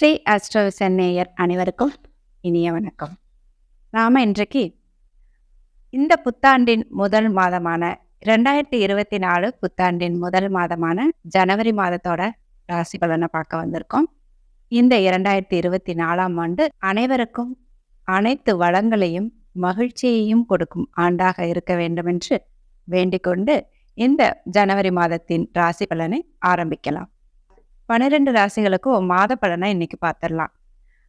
Sri astro சென்னையர் அனைவருக்கும் இனிய வணக்கம். நாம் இன்றைக்கு இந்த புத்தாண்டின் முதல் மாதமான ரெண்டாயிரத்தி இருபத்தி நாலு புத்தாண்டின் முதல் மாதமான ஜனவரி மாதத்தோட ராசி பலனை பார்க்க வந்திருக்கோம். இந்த இரண்டாயிரத்தி இருபத்தி நாலாம் ஆண்டு அனைவருக்கும் அனைத்து வளங்களையும் மகிழ்ச்சியையும் கொடுக்கும் ஆண்டாக இருக்க வேண்டுமென்று வேண்டிக் வேண்டிக்கொண்டு இந்த ஜனவரி மாதத்தின் ராசி பலனை ஆரம்பிக்கலாம். பன்னிரெண்டு ராசிகளுக்கும் மாத பலனை இன்னைக்கு பார்த்துடலாம்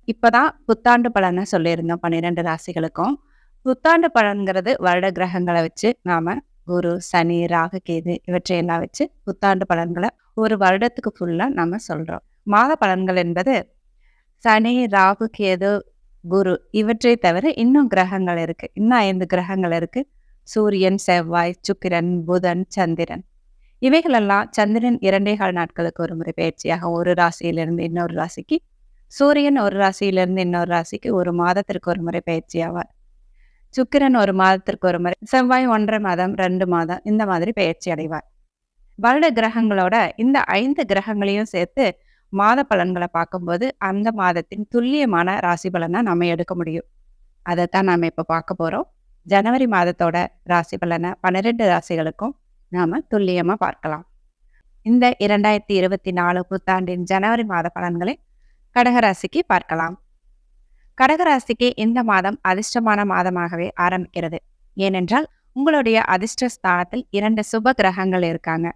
இப்போதான் புத்தாண்டு பலனை சொல்லியிருந்தோம் பன்னிரெண்டு ராசிகளுக்கும். புத்தாண்டு பலன்கிறது வருட கிரகங்களை வச்சு நாம குரு சனி ராகு கேது இவற்றையெல்லாம் வச்சு புத்தாண்டு பலன்களை ஒரு வருடத்துக்கு ஃபுல்லாக நம்ம சொல்கிறோம் மாத பலன்கள் என்பது சனி ராகு கேது குரு இவற்றை தவிர இன்னும் கிரகங்கள் இருக்கு. இன்னும் ஐந்து கிரகங்கள் இருக்கு. சூரியன் செவ்வாய் சுக்கிரன் புதன் சந்திரன். இவைகளெல்லாம் சந்திரன் இரண்டே கால் நாட்களுக்கு ஒரு முறை பயிற்சியாக ஒரு ராசியிலிருந்து இன்னொரு ராசிக்கு சூரியன் ஒரு ராசியிலிருந்து இன்னொரு ராசிக்கு ஒரு மாதத்திற்கு ஒரு முறை பயிற்சி ஆவார் சுக்கிரன் ஒரு மாதத்திற்கு ஒரு முறை செவ்வாய் ஒன்றரை மாதம் ரெண்டு மாதம் இந்த மாதிரி பயிற்சி அடைவார். வருட கிரகங்களோட இந்த ஐந்து கிரகங்களையும் சேர்த்து மாத பலன்களை பார்க்கும்போது அந்த மாதத்தின் துல்லியமான ராசி பலனை நம்ம எடுக்க முடியும். அதைத்தான் நாம் இப்போ பார்க்க போகிறோம் ஜனவரி மாதத்தோட ராசி பலனை பன்னிரெண்டு ராசிகளுக்கும் நாம துல்லியமாக பார்க்கலாம். இந்த இரண்டாயிரத்தி இருபத்தி நாலு புத்தாண்டின் ஜனவரி மாத பலன்களை கடகராசிக்கு பார்க்கலாம். கடகராசிக்கு இந்த மாதம் அதிர்ஷ்டமான மாதமாகவே ஆரம்பிக்கிறது. ஏனென்றால் உங்களுடைய அதிர்ஷ்ட ஸ்தானத்தில் இரண்டு சுப கிரகங்கள் இருக்காங்க.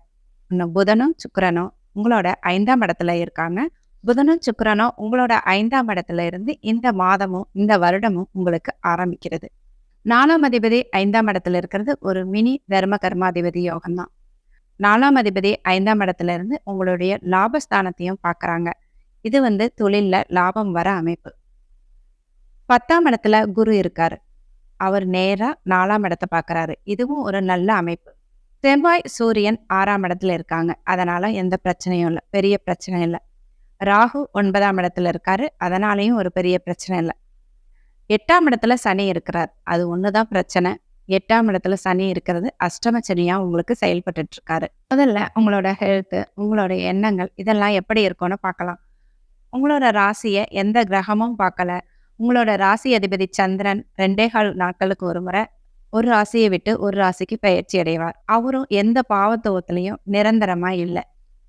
இன்னும் புதனும் சுக்கரனும் உங்களோட ஐந்தாம் இடத்துல இருக்காங்க. புதனும் சுக்கரனும் உங்களோட ஐந்தாம் இடத்துல இருந்து இந்த மாதமும் இந்த வருடமும் உங்களுக்கு ஆரம்பிக்கிறது. நாலாம் அதிபதி ஐந்தாம் இடத்துல இருக்கிறது ஒரு மினி தர்ம கர்மாதிபதி யோகம் தான் நாலாம் அதிபதி ஐந்தாம் இடத்துல இருந்து உங்களுடைய லாபஸ்தானத்தையும் பார்க்கறாங்க. இது வந்து தொழில்ல லாபம் வர அமைப்பு. பத்தாம் இடத்துல குரு இருக்காரு. அவர் நேரா நாலாம் இடத்தை பார்க்குறாரு. இதுவும் ஒரு நல்ல அமைப்பு. செவ்வாய் சூரியன் ஆறாம் இடத்துல இருக்காங்க. அதனால எந்த பிரச்சனையும் இல்லை. பெரிய பிரச்சனை இல்லை. ராகு ஒன்பதாம் இடத்துல இருக்காரு. அதனாலையும் ஒரு பெரிய பிரச்சனை இல்லை. எட்டாம் இடத்துல சனி இருக்கிறார். அது ஒண்ணுதான் பிரச்சனை. எட்டாம் இடத்துல சனி இருக்கிறது அஷ்டம சனியா உங்களுக்கு செயல்பட்டு இருக்காரு முதல்ல உங்களோட ஹெல்த்து உங்களோட எண்ணங்கள் இதெல்லாம் எப்படி இருக்கும்னு பார்க்கலாம். உங்களோட ராசியை எந்த கிரகமும் பார்க்கல. உங்களோட ராசி அதிபதி சந்திரன் ரெண்டே கால் நாட்களுக்கு ஒரு முறை ஒரு ராசியை விட்டு ஒரு ராசிக்கு பயிற்சி அடைவார். அவரும் எந்த பாவத்துவத்திலையும் நிரந்தரமா இல்லை.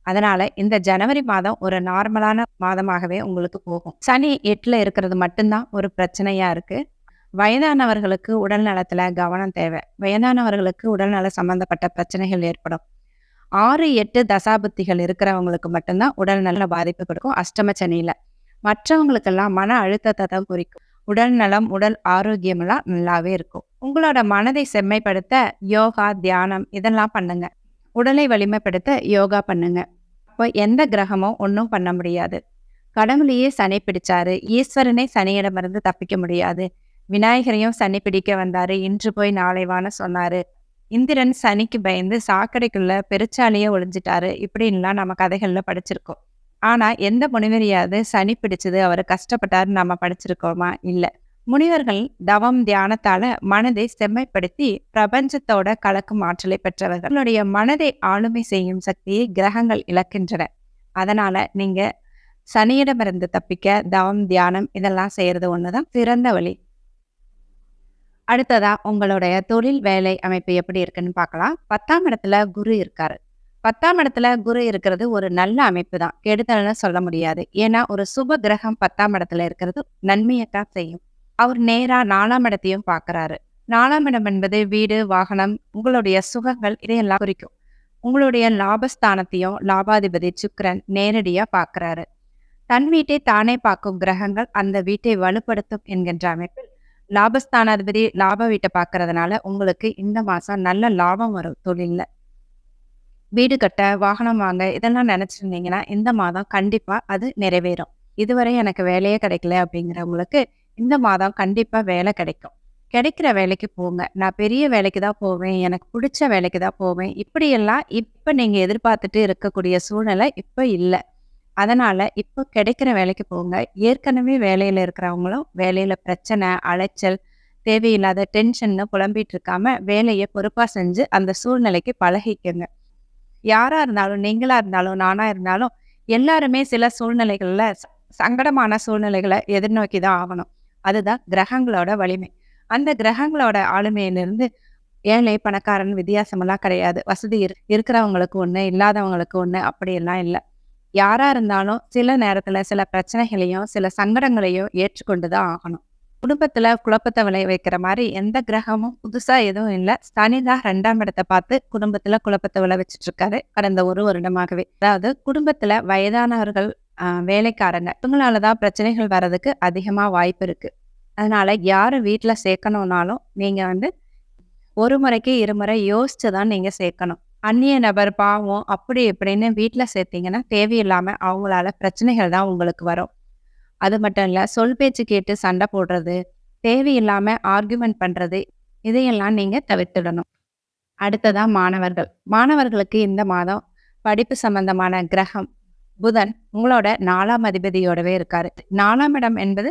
அதனால இந்த ஜனவரி மாதம் ஒரு நார்மலான மாதமாகவே உங்களுக்கு போகும். சனி எட்டுல இருக்கிறது மட்டும்தான் ஒரு பிரச்சனையா இருக்கு. வயதானவர்களுக்கு உடல் நலத்துல கவனம் தேவை. வயதானவர்களுக்கு உடல்நல சம்பந்தப்பட்ட பிரச்சனைகள் ஏற்படும். ஆறு எட்டு தசாபுத்திகள் இருக்கிறவங்களுக்கு மட்டும்தான் உடல் நல பாதிப்பு கொடுக்கும் அஷ்டம சனியில. மற்றவங்களுக்கெல்லாம் மன அழுத்தத்தை தான் குறிக்கும். உடல் நலம் உடல் ஆரோக்கியம் எல்லாம் நல்லாவே இருக்கும். உங்களோட மனதை செம்மைப்படுத்த யோகா தியானம் இதெல்லாம் பண்ணுங்க. உடலை வலிமைப்படுத்த யோகா பண்ணுங்க. அப்போ எந்த கிரகமும் ஒன்றும் பண்ண முடியாது. கடவுளையே சனி பிடிச்சாரு. ஈஸ்வரனை சனியிடமிருந்து தப்பிக்க முடியாது. விநாயகரையும் சனி பிடிக்க வந்தாரு. இன்று போய் நாளை வான்னு சொன்னாரு. இந்திரன் சனிக்கு பயந்து சாக்கடைக்குள்ள பெருச்சாலையே ஒளிஞ்சிட்டாரு. இப்படின்லாம் நம்ம கதைகள்ல படிச்சிருக்கோம். ஆனா எந்த முனிவரியாவது சனி பிடிச்சது அவர் கஷ்டப்பட்டாரு நம்ம படிச்சிருக்கோமா? இல்லை. முனிவர்கள் தவம் தியானத்தால மனதை செம்மைப்படுத்தி பிரபஞ்சத்தோட கலக்கும் ஆற்றலை பெற்றவர்கள். உங்களுடைய மனதை ஆளுமை செய்யும் சக்தியை கிரகங்கள் இழக்கின்றன. அதனால நீங்க சனியிடமிருந்து தப்பிக்க தவம் தியானம் இதெல்லாம் செய்யறது ஒண்ணுதான். சிறந்த வழி. அடுத்ததா உங்களுடைய தொழில் வேலை அமைப்பு எப்படி இருக்குன்னு பார்க்கலாம். பத்தாம் இடத்துல குரு இருக்காரு. பத்தாம் இடத்துல குரு இருக்கிறது ஒரு நல்ல அமைப்பு தான் கெடுதல்னு சொல்ல முடியாது. ஏன்னா ஒரு சுப கிரகம் பத்தாம் இடத்துல இருக்கிறது நன்மையத்தான் செய்யும். அவர் நேரா நாலாம் இடத்தையும் பார்க்கறாரு. நாலாம் இடம் என்பது வீடு வாகனம் உங்களுடைய சுகங்கள் இதையெல்லாம் குறிக்கும். உங்களுடைய லாபஸ்தானத்தையும் லாபாதிபதி சுக்கரன் நேரடியா பார்க்கறாரு. தன் வீட்டை தானே பார்க்கும் கிரகங்கள் அந்த வீட்டை வலுப்படுத்தும் என்கின்ற அமைப்பில் லாபஸ்தானாதிபதி லாப வீட்டை பார்க்கறதுனால உங்களுக்கு இந்த மாசம் நல்ல லாபம் வரும் தொழில்ல. வீடு கட்ட வாகனம் வாங்க இதெல்லாம் நினைச்சிருந்தீங்கன்னா இந்த மாதம் கண்டிப்பா அது நிறைவேறும். இதுவரை எனக்கு வேலையே கிடைக்கல அப்படிங்கிறவங்களுக்கு இந்த மாதம் கண்டிப்பாக வேலை கிடைக்கும். கிடைக்கிற வேலைக்கு போங்க. நான் பெரிய வேலைக்கு தான் போவேன். எனக்கு பிடிச்ச வேலைக்கு தான் போவேன். இப்படியெல்லாம் இப்போ நீங்கள் எதிர்பார்த்துட்டு இருக்கக்கூடிய சூழ்நிலை இப்போ இல்லை. அதனால் இப்போ கிடைக்கிற வேலைக்கு போங்க. ஏற்கனவே வேலையில் இருக்கிறவங்களும் வேலையில் பிரச்சனை அலைச்சல் தேவையில்லாத டென்ஷன்னு புலம்பிட்டு இருக்காம வேலையை பொறுப்பாக செஞ்சு அந்த சூழ்நிலைக்கு பழகிக்கங்க. யாராக இருந்தாலும் நீங்களாக இருந்தாலும் நானாக இருந்தாலும் எல்லாருமே சில சூழ்நிலைகளில் ச- சங்கடமான சூழ்நிலைகளை எதிர்நோக்கி தான் ஆகணும். அதுதான் கிரகங்களோட வலிமை. அந்த கிரகங்களோட ஆளுமையிலிருந்து ஏழை பணக்காரன் வித்தியாசமெல்லாம் கிடையாது. வசதி இரு இருக்கிறவங்களுக்கு ஒன்று இல்லாதவங்களுக்கு ஒன்று அப்படியெல்லாம் இல்லை. யாரா இருந்தாலும் சில நேரத்துல சில பிரச்சனைகளையும் சில சங்கடங்களையும் ஏற்றுக்கொண்டு தான் ஆகணும். குடும்பத்துல குழப்பத்தை விளைய வைக்கிற மாதிரி எந்த கிரகமும் புதுசா எதுவும் இல்லை. சனிதான் ரெண்டாம் இடத்தை பார்த்து குடும்பத்துல குழப்பத்தை விளை இருக்காரு. கடந்த ஒரு வருடமாகவே. அதாவது குடும்பத்துல வயதானவர்கள் வேலைக்காரங்க. இவங்களால தான் பிரச்சனைகள் வர்றதுக்கு அதிகமாக வாய்ப்பு இருக்குது அதனால் யார் வீட்டில் சேர்க்கணுன்னாலும் நீங்கள் வந்து ஒரு முறைக்கு இருமுறை யோசிச்சு தான் நீங்கள் சேர்க்கணும். அந்நிய நபர் பாவம் அப்படி இப்படின்னு வீட்டில் சேர்த்தீங்கன்னா தேவையில்லாமல் அவங்களால பிரச்சனைகள் தான் உங்களுக்கு வரும். அது மட்டும் இல்லை சொல் பேச்சு கேட்டு சண்டை போடுறது தேவையில்லாமல் ஆர்குமெண்ட் பண்ணுறது இதையெல்லாம் நீங்கள் தவிர்த்திடணும். அடுத்ததாக மாணவர்கள். மாணவர்களுக்கு இந்த மாதம் படிப்பு சம்பந்தமான கிரகம் புதன் உங்களோட நாலாம் அதிபதியோடவே இருக்காரு. நாலாம் இடம் என்பது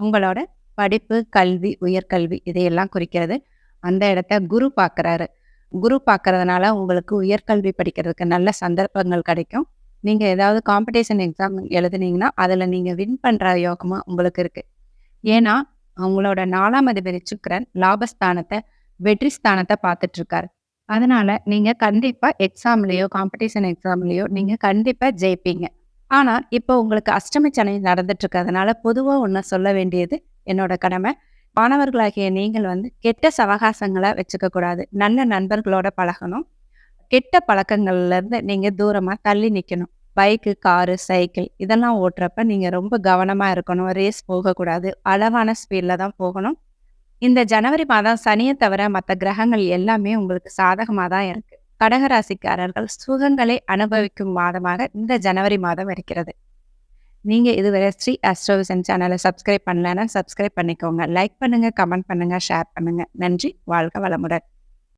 உங்களோட படிப்பு கல்வி உயர்கல்வி இதையெல்லாம் குறிக்கிறது. அந்த இடத்த குரு பார்க்குறாரு. குரு பார்க்கறதுனால உங்களுக்கு உயர்கல்வி படிக்கிறதுக்கு நல்ல சந்தர்ப்பங்கள் கிடைக்கும். நீங்கள் ஏதாவது காம்படிஷன் எக்ஸாம் எழுதுனீங்கன்னா அதில் நீங்கள் வின் பண்ணுற யோகமாக உங்களுக்கு இருக்குது ஏன்னா அவங்களோட நாலாம் அதிபதி சுக்கரன் லாபஸ்தானத்தை வெற்றி ஸ்தானத்தை பார்த்துட்ருக்காரு அதனால நீங்க கண்டிப்பா எக்ஸாம்லயோ காம்படிஷன் எக்ஸாம்லயோ நீங்க கண்டிப்பா ஜெயிப்பீங்க. ஆனா இப்போ உங்களுக்கு அஷ்டமி சனி நடந்துட்டு இருக்கிறதுனால பொதுவா ஒன்று சொல்ல வேண்டியது என்னோட கடமை. மாணவர்களாகிய நீங்கள் வந்து கெட்ட சவகாசங்களை வச்சுக்க கூடாது. நல்ல நண்பர்களோட பழகணும். கெட்ட பழக்கங்கள்ல இருந்து நீங்க தூரமா தள்ளி நிக்கணும். பைக்கு காரு சைக்கிள் இதெல்லாம் ஓட்டுறப்ப நீங்க ரொம்ப கவனமா இருக்கணும். ரேஸ் போகக்கூடாது. அளவான ஸ்பீட்ல தான் போகணும். இந்த ஜனவரி மாதம் சனியை தவிர மற்ற கிரகங்கள் எல்லாமே உங்களுக்கு சாதகமாக தான் இருக்கு. கடகராசிக்காரர்கள் சுகங்களை அனுபவிக்கும் மாதமாக இந்த ஜனவரி மாதம் இருக்கிறது. நீங்கள் இதுவரை ஸ்ரீ அஸ்ட்ரோவிசன் சேனலை சப்ஸ்கிரைப் பண்ணலன்னா சப்ஸ்கிரைப் பண்ணிக்கோங்க. லைக் பண்ணுங்கள் கமெண்ட் பண்ணுங்கள் ஷேர் பண்ணுங்கள் நன்றி வாழ்க வளமுடன்.